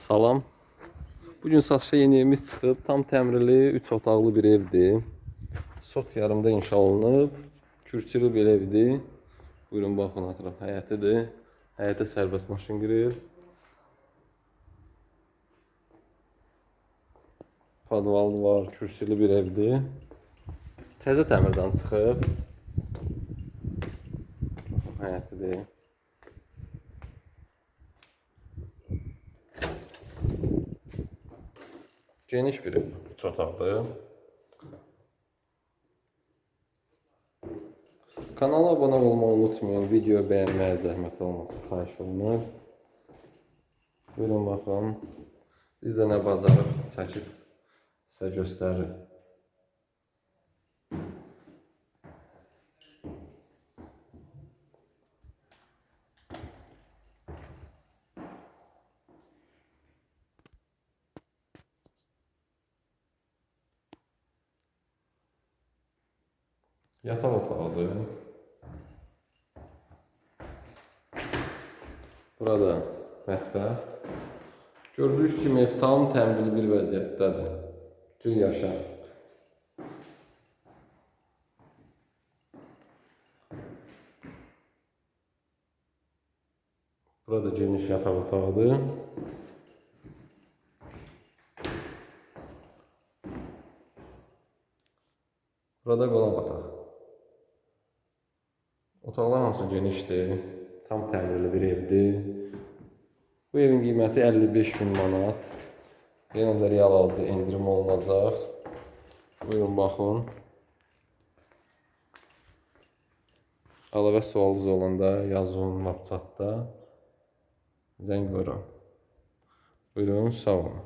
Salam. Bugün satışa yeni evimiz çıxıb. Tam təmirli 3 otaqlı bir evdir. Sot yarımda inşa olunub. Kürsülü bir evdir. Buyurun baxın ətraf həyətidir. Həyətə sərbəst maşın girir. Podvalı var, kürsülü bir evdir. Təzə təmirdən çıxıb. Baxın həyətidir. Geniş bir ev, üç otaqlı. Kanala abunə olmayı unutmayın. Video bəyənməyə zəhmət olmasa xahiş olunur. Buyurun baxın. Biz də nə bacarıq çəkib sizə göstərir. Yataq otağıdır. Burada mətbəx. Gördüyünüz kimi ev tam təmizli bir vəziyyətdədir. Gül yaşa. Burada geniş yataq otağıdır. Burada qonaq otaq. Otaqlar hamısı genişdir. Tam təmirli bir evdir. Bu evin qiyməti 55 min manat. Yenə də real alıcı endirim olunacaq. Buyurun baxın. Əlavə sualınız olanda yazın WhatsApp-da. Zəng vurun. Buyurun, sağ olun.